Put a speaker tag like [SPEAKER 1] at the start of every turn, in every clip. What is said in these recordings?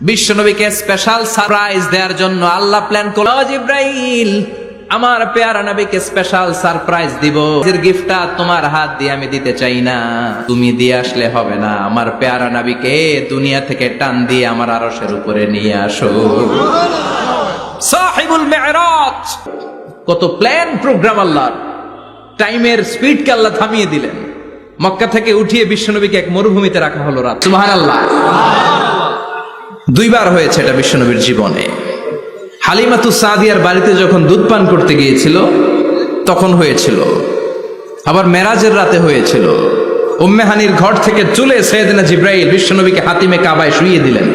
[SPEAKER 1] বিশ্বনবীকে special surprise দেওয়ার জন্য আল্লাহ প্ল্যান করল, "ও জিব্রাইল, আমার পেয়ারা নবীকে স্পেশাল সারপ্রাইজ দিব। এর গিফটটা তোমার হাত দিয়ে আমি দিতে চাই না। তুমি দিয়ে আসলে হবে না। আমার পেয়ারা নবীকে দুনিয়া থেকে টান দিয়ে আমার আরশের উপরে নিয়ে আসো। সাহিবুল মেহরাজ কত প্ল্যান প্রোগ্রাম আল্লাহর। টাইমের স্পিডকে আল্লাহ থামিয়ে দিলেন। মক্কা থেকে উঠিয়ে বিশ্বনবীকে এক মরুভূমিতে রাখা হলো রাত। সুবহান আল্লাহ দুইবার হয়েছে এটা বিশ্বনবীর জীবনে। হালিমাতু সাদিয়ার বাড়িতে যখন দুধ পান করতে গিয়েছিল, তখন হয়েছিল। আবার মেরাজের রাতে হয়েছিল। উম্মেহানির ঘর থেকে চলে সৈয়দনা জিব্রাইল বিশ্বনবীকে হাতিমে কাবায় শুইয়ে দিলেন।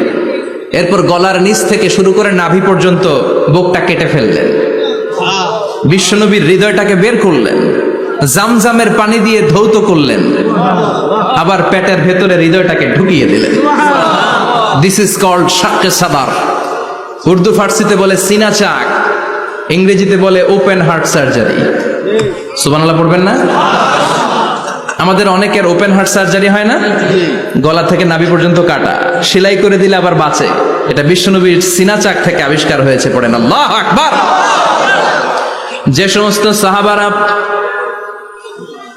[SPEAKER 1] এরপর গলার নিচ থেকে শুরু করে নাভি পর্যন্ত বুকটা কেটে ফেললেন। বিশ্বনবীর হৃদয়টাকে বের করলেন। জামজামের পানি দিয়ে ধৌত করলেন। আবার পেটের ভেতরে হৃদয়টাকে ঢুকিয়ে দিলেন। দিস ইজ কল্ড শাক্কে সাদার উর্দু ফার্সিতে বলে সিনা চাক, ইংরেজিতে বলে ওপেন হার্ট সার্জারি সুবানাল্লাহ পড়বেন না? আমাদের অনেকের ওপেন হার্ট সার্জারি হয় না? গলা থেকে নাভি পর্যন্ত কাটা। সেলাই করে দিলে আবার বাঁচে। এটা বিশ্বনবীর সিনা চাক থেকে আবিষ্কার হয়েছে, পড়েন। আল্লাহ আকবার! যে সমস্ত সাহাবারা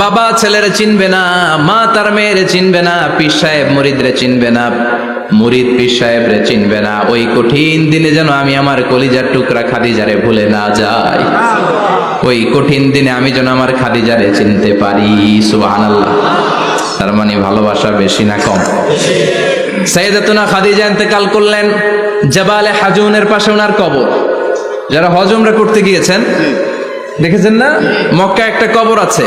[SPEAKER 1] বাবা ছেলেরে চিনবে না মা তার মেয়েরে চিনবে না পীর সাহেব মুরিদরে চিনবে না মুরিদ পীর সাহেবরে চিনবে না। ওই কঠিন দিনে যেন আমি আমার কলিজার টুকরা খাদিজারে ভুলে না যাই। ওই কঠিন দিনে আমি যেন আমার খাদিজারে চিনতে পারি সুবহানাল্লাহ। তার মানে ভালোবাসা বেশি না কম? সাইয়েদাতুনা খাদিজা ইন্তেকাল করলেন জাবালে হাজুনের পাশে ওনার কবর। যারা হজমরা করতে গিয়েছেন দেখেছেন না? মক্কা একটা কবর আছে।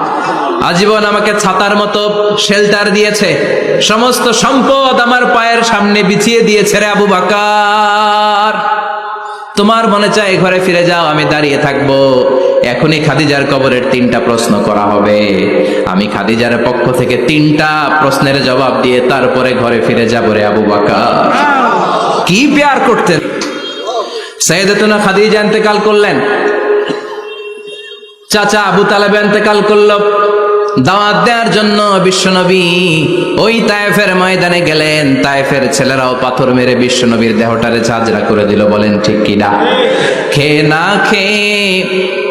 [SPEAKER 1] আজীবন আমাকে ছাতার মতো শেল্টার দিয়েছে। সমস্ত সম্পদ আমার পায়ের সামনে বিছিয়ে দিয়েছে রে আবু বাকার। তোমার মনে চায় ঘরে ফিরে যাও, আমি দাঁড়িয়ে থাকব। এখনই খাদিজার কবরের তিনটা প্রশ্ন করা হবে। আমি খাদিজার পক্ষ থেকে তিনটা প্রশ্নের জবাব দিয়ে তারপরে ঘরে ফিরে যাব রে আবু বাকার। কি পেয়ার করতেন? সৈয়দতুনা খাদিজা ইন্তেকাল করলেন। চাচা আবু তালেব এতেকাল করল। দাওয়াত দেওয়ার জন্য বিশ্বনবী ওই তায়েফের ময়দানে গেলেন। তায়েফের ছেলেরাও পাথর মেরে বিশ্বনবীর দেহটারে ঝাঁঝরা করে দিল বলেন ঠিক কিনা? খে না খেয়ে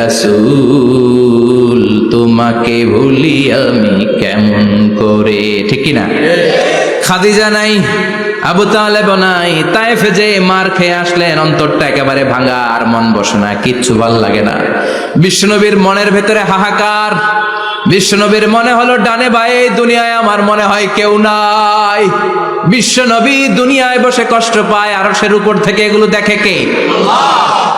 [SPEAKER 1] রাসূল, তোমাকে ভুলি আমি কেমন করে? ঠিক না খাদিজা নাই, আবু তালেব নাই তাইফে যে মার খেয়ে আসলেন, অন্তরটা একেবারে ভাঙা আর মন বসে না, কিচ্ছু ভালো লাগে না। বিষ্ণুনবীর মনের ভেতরে হাহাকার। বিশ্বনবীর মনে হলো, ডানে ভাই দুনিয়ায় আমার মনে হয় কেউ নাই। বিশ্বনবী দুনিয়ায় বসে কষ্ট পায়, আরশের উপর থেকে এগুলো দেখে কে? আল্লাহ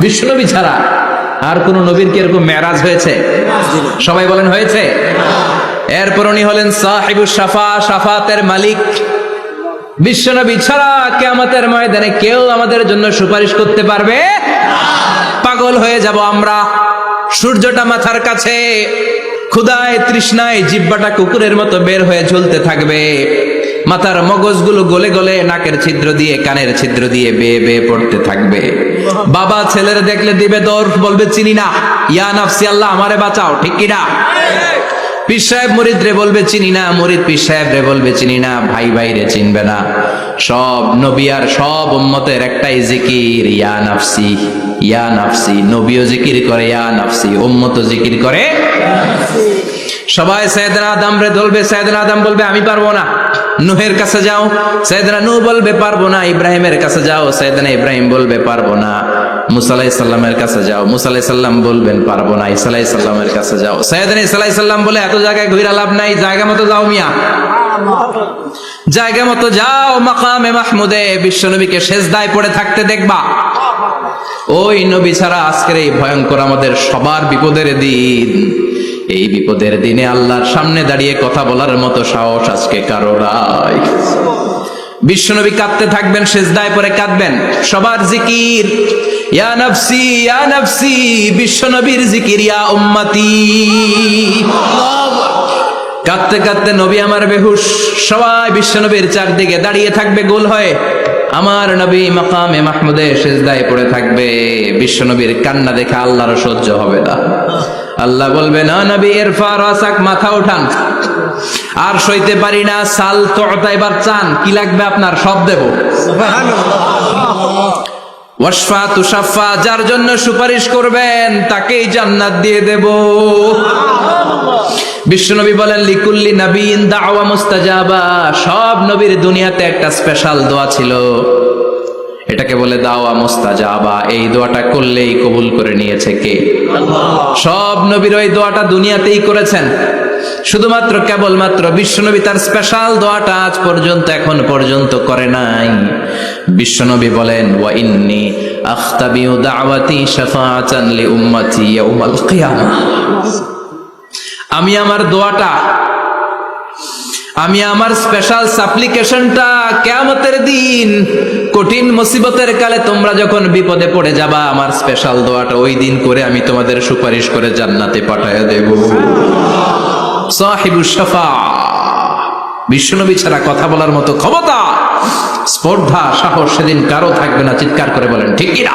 [SPEAKER 1] বিশ্বনবী ছাড়া আর কোন নবীর কি এরকম মেরাজ হয়েছে? সবাই বলেন, হয়েছে। এরপর উনি হলেন সাহিবুল সাফা সাফাতের মালিক। বিশ্বনবী ছাড়া কেয়ামতের ময়দানে কেউ আমাদের জন্য সুপারিশ করতে পারবে? পাগল হয়ে যাব আমরা। সূর্যটা মাথার কাছে ক্ষুদায় তৃষ্ণায় জিব্বাটা কুকুরের মতো বের হয়ে ঝুলতে থাকবে। মাথার মগজগুলো গলে গলে নাকের ছিদ্র দিয়ে, কানের ছিদ্র দিয়ে বেয়ে বেয়ে পড়তে থাকবে। বাবা ছেলের দেখলে দিবে দৌড় বলবে, চিনি না। ইয়া নাফসি আল্লাহ, আমারে বাঁচাও, ঠিক কিনা? মুরিদ রে বলবে, চিনি না। মুরিদ রে বলবে, চিনি না, ভাই ভাই রে চিনবে না। সব নবী আর সব একটাই জিকির নবীও জিকির করে জিকির করে সবাই সৈয়দনা আদম রে ধরবে সৈয়দনা আদম বলবে, আমি পারব না। নুহের কাছে যাও সৈয়দনা নূহ বলবে, পারব না। ইব্রাহিমের কাছে যাও সৈয়দনা ইব্রাহিম বলবে, পারব না। মুসা আলাইহিস সাল্লামের কাছে যাও, মুসা আলাইহিস সাল্লাম বলবেন, পারব না। আলাইহিস সাল্লামের কাছে যাও। সৈয়দনা আলাইহিস সাল্লাম বলে, এত জায়গায় ঘুরে লাভ নাই, জায়গা মতো যাও মিয়া। জায়গা মতো যাও, মাকামে মাহমুদে, বিশ্বনবীকে সেজদায় পড়ে থাকতে দেখবা। ওই নবী ছাড়া আজকের এই ভয়ঙ্কর আমাদের সবার বিপদের দিন। এই বিপদের দিনে আল্লাহর সামনে দাঁড়িয়ে কথা বলার মতো সাহস আজকে কারও নাই। বিশ্বনবী কাঁদতে থাকবেন, সেজদায় পরে কাঁদবেন। সবার জিকির বিশ্বনবীর জিকির কাঁদতে কাঁদতে নবী আমার বেহুশ। সবাই বিশ্বনবীর চারদিকে দাঁড়িয়ে থাকবে, গোল হয়ে। আমার নবী মাকামে মাহমুদে সেজদায় পড়ে থাকবে। বিশ্বনবীর কান্না দেখে আল্লাহর সহ্য হবে না। আল্লাহ বলবে না নবী এরফা রাসাক মাথা উঠান। আর সইতে পারি না সাল তো এবার চান কি লাগবে আপনার? সব দেব। ওয়াসফা তুষাফা যার জন্য সুপারিশ করবেন তাকেই জান্নাত দিয়ে দেব। বিশ্বনবী বলেন লিকুল্লি নবীন দাওয়া মুস্তাজাবা। সব নবীর দুনিয়াতে একটা স্পেশাল দোয়া ছিল। এটাকে বলে দাওয়া মুস্তাজাবা। এই দোয়াটা করলেই কবুল করে নিয়েছে কে? সব নবীর ওই দোয়াটা দুনিয়াতেই করেছেন। শুধুমাত্র কেবলমাত্র বিশ্বনবী তার স্পেশাল দোয়াটা আজ পর্যন্ত এখন পর্যন্ত করে নাই। বিশ্বনবী বলেন, ওয়া ইন্নি আখতাবিউ দাওয়াতি শাফাআতান লি আমি আমার দোয়াটা আমি আমার স্পেশাল সাপ্লিকেশনটা কেয়ামতের দিন, কঠিন মুসিবতের কালে তোমরা যখন বিপদে পড়ে যাবা, আমার স্পেশাল দোয়াটা ওই দিন করে আমি তোমাদের সুপারিশ করে জান্নাতে পাঠায় দেব। সাহিবু শাফা বিশ্বনবী ছাড়া কথা বলার মতো ক্ষমতা, স্পর্ধা, সাহস সেদিন কারও থাকবে না, চিৎকার করে বলেন, ঠিক কিনা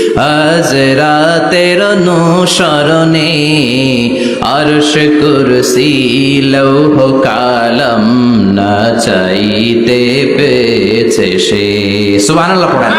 [SPEAKER 1] হাজরাতের অনুসরণে আরশ কুরসি লৌহ কালম না চাইতে পেয়েছে সে। সুবহানাল্লাহ পড়েন।